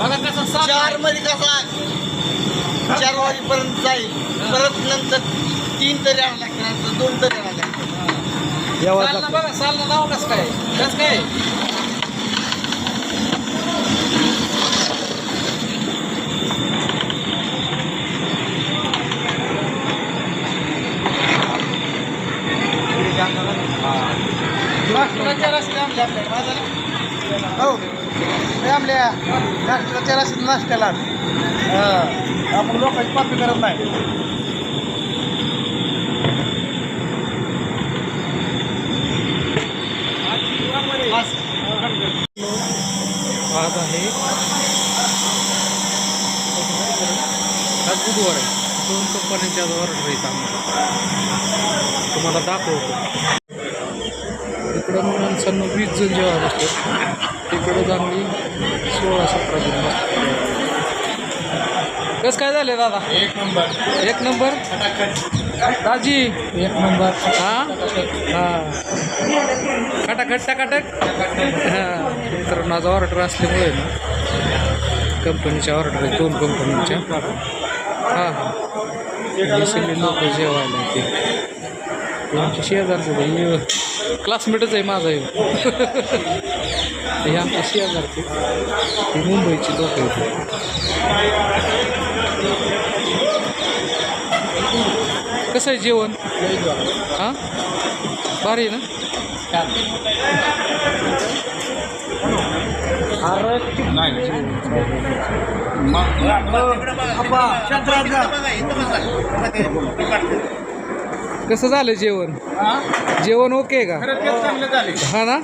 बघा कसं सात चारमध्ये कसा चार वाजेपर्यंत जाईल. परत नंतर तीन तरी आणावं लागतं नंतर दोन तरी आणावं लागतं यावं सालनं लागतं बघा सालनं नाव कसं काय? कसं काय? नागपुराच्या रस्ते आणले हो. हे आपल्या नाश्त्याच्या रस्त्यात नाश्त्याला आपण लोकांची पापी करत नाही. आज आहे आज बुधवार आहे. दोन कंपन्यांच्या आज ऑर्डर आहेत आम्हाला. तुम्हाला दाखवतो. इकडं माणसांना वीस जण जेव्हा बसतात तिकडं चांगली सोळा सतरा जण बसतात कसं काय झालं दादा? एक नंबर. एक नंबर? दाजी. एक नंबर. हा? हा. खटाखट टकाटक? हा. मित्रांनो आज ऑर्डर असल्यामुळे ना कंपनीच्या ऑर्डर आहे दोन कंपनीच्या हां हां. सगळे लोक जेवायला ते हे आमचे शेजारचे भाई क्लासमेटच आहे माझा हे हे आमचे शेजारचे ते मुंबईचे लोक आहेत कसं आहे जेवण हां भारी आहे ना कसं झालं जेवण? जेवण ओके का? हा ना?